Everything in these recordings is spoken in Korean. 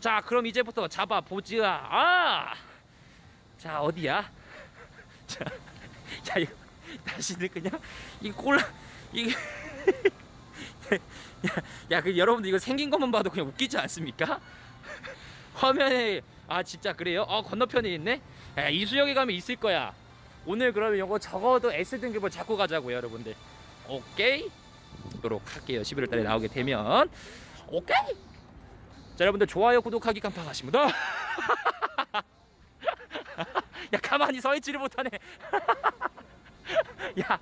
자 그럼 이제부터 잡아 보지야. 아 자 어디야? 자, 자 이거 다시는 그냥 이 꼴라 이게 야그 여러분들 이거 생긴 것만 봐도 그냥 웃기지 않습니까? 화면에 아 진짜 그래요? 어 건너편에 있네? 야, 이수역에 가면 있을 거야. 오늘 그러면 이거 적어도 S 등급을 잡고 가자고요 여러분들. 오케이? 도록 할게요. 11월 달에 나오게 되면. 오케이 자 여러분들 좋아요 구독하기 깜빡하십니다 야 가만히 서 있지를 못하네 야, 야,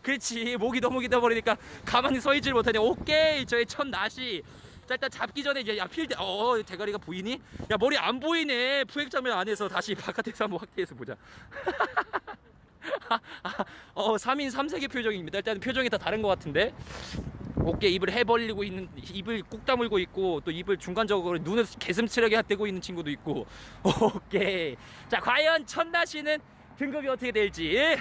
그렇지. 목이 너무 기다 버리니까 가만히 서 있지를 못하네. 오케이. 저의 첫 낫이. 자, 일단 잡기 전에 이제 야, 필드, 어, 대가리가 보이니? 야, 머리 안 보이네. 부액 장면 안에서 다시 바깥에서 한번 확대해서 보자. 어, 3인 3색의 표정입니다. 일단 표정이 다 다른 것 같은데. 어깨 입을 해 벌리고 있는 입을 꾹 다물고 있고 또 입을 중간적으로 눈을 개슴츠레게 떼고 있는 친구도 있고 오케이 자 과연 첫나시는 등급이 어떻게 될지.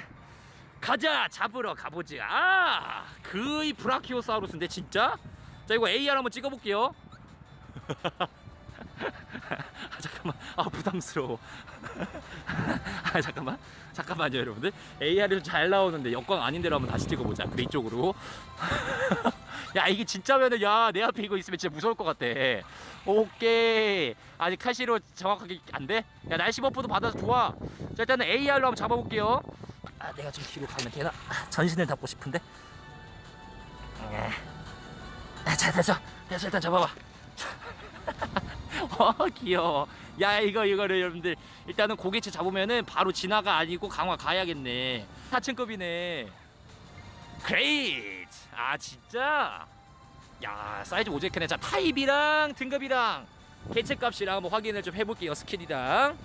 가자 잡으러 가보지 아 그이 브라키오사우루스인데 진짜? 자 이거 AR 한번 찍어볼게요. 아 잠깐만. 아 부담스러워. 아 잠깐만. 잠깐만요 여러분들. AR이 잘 나오는데 역광 아닌 데로 한번 다시 찍어보자. 그래 이쪽으로 야 이게 진짜면은 야 내 앞에 이거 있으면 진짜 무서울 것 같아. 오케이. 아직 카시로 정확하게 안 돼? 야 날씨 버프도 받아서 좋아. 자 일단은 AR로 한번 잡아볼게요. 아 내가 좀 뒤로 가면 되나? 아, 전신을 잡고 싶은데? 아, 자 됐어. 됐어 일단 잡아봐. 어 귀여워. 야 이거 이거를 여러분들. 일단은 고개체 잡으면은 바로 진화가 아니고 강화 가야겠네. 4층급이네. 그레이 트아 진짜? 야 사이즈 오재크네 자 타입이랑 등급이랑 개체 값이랑 한번 확인을 좀 해볼게요 스킬이랑.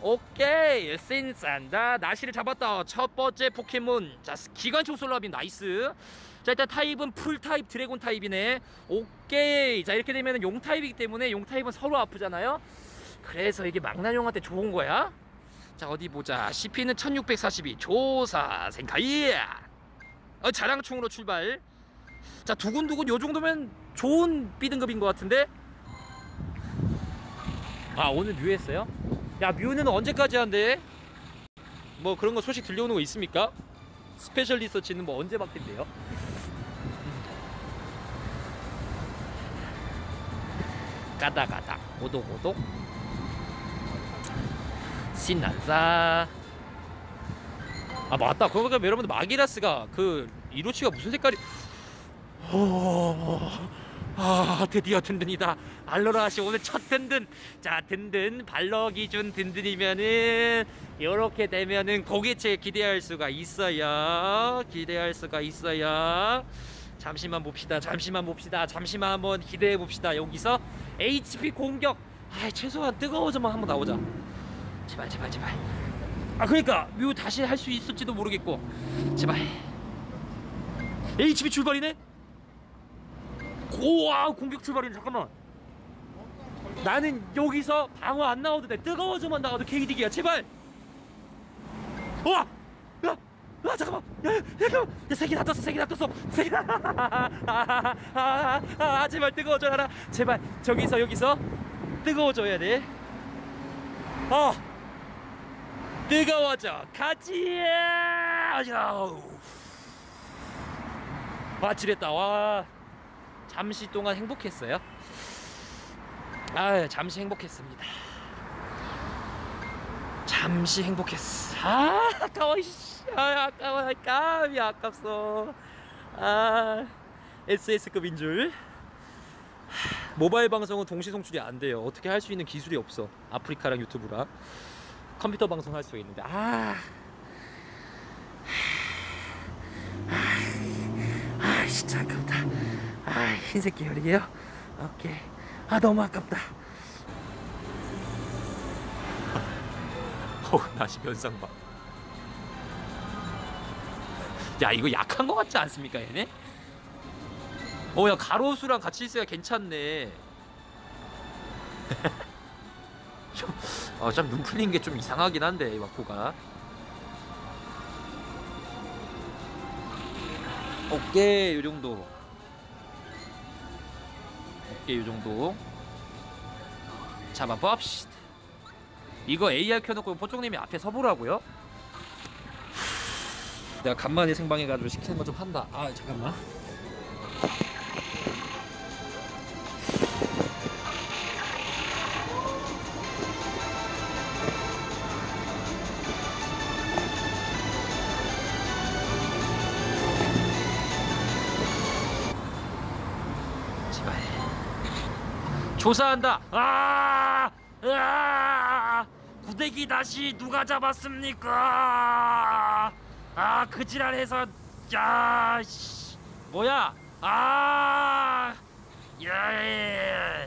오케이 신산다 나시를 잡았다. 첫 번째 포켓몬. 자 기관총 솔라빈 나이스. 자 일단 타입은 풀 타입 드래곤 타입이네. 오케이. 자 이렇게 되면 용 타입이기 때문에 용 타입은 서로 아프잖아요. 그래서 이게 망나뇽한테 좋은 거야? 자 어디 보자. CP는 1642 조사 생카이 어, 자랑총으로 출발 자 두근두근 요 정도면 좋은 B등급인 것 같은데 아 오늘 뮤 했어요? 야 뮤는 언제까지 한대? 뭐 그런 거 소식 들려오는 거 있습니까? 스페셜 리서치는 뭐 언제 바뀐대요? 가다 가다 고독 고독 신난사 아 맞다. 그거 보면 여러분들 마기라스가 그 이로치가 무슨 색깔이 오, 아 드디어 든든이다. 알로라시 오늘 첫 든든. 자 든든. 발러 기준 든든이면은 요렇게 되면은 고개체 기대할 수가 있어요. 기대할 수가 있어요. 잠시만 봅시다. 잠시만 봅시다. 잠시만 한번 기대해 봅시다. 여기서 HP 공격. 아 최소한 뜨거워져만 한번 나오자. 제발 제발 제발 아 그러니까 묘 다시 할 수 있을지도 모르겠고. 제발. HP 출발이네? 우와 공격 출발이네. 잠깐만. 나는 여기서 방어 안 돼. 뜨거워져만 나가도 개이득이야. 제발. 우와 야, 아 잠깐만. 야, 야 잠깐만. 야세개다 떴어 세개다 떴어. 세개 아, 아, 아, 아, 제발 뜨거워져라. 제발. 저기서 여기서. 뜨거워져야 돼어 뜨거워져. 가지! 아 지렸다. 와. 잠시 동안 행복했어요? 아 잠시 행복했습니다. 잠시 행복했어. 아 아까워 씨. 아 아까워. 아까워 아깝소. 아 SS급인 줄. 하, 모바일 방송은 동시 송출이 안 돼요. 어떻게 할 수 있는 기술이 없어. 아프리카랑 유튜브랑 컴퓨터 방송 할 수 있는데 아. 아, 진짜 아깝다. 아, 흰색 계열이에요? 오케이. 아, 너무 아깝다. 어, 나시 변상 봐. 야, 이거 약한 거 같지 않습니까, 얘네? 어, 야, 가로수랑 같이 있어야 괜찮네. 좀, 어, 좀눈 풀린 게 좀 이상하긴 한데 이 와코가. 오케이 요 정도. 오케이 요 정도. 잡아봅시다. 이거 AR 켜놓고 포종님이 앞에 서보라고요? 내가 간만에 생방해가지고 시키는 거 좀 한다. 아 잠깐만. 조사한다. 아! 아! 구데기 다시 누가 잡았습니까? 아, 그 지랄해서 야, 씨. 뭐야? 아! 야!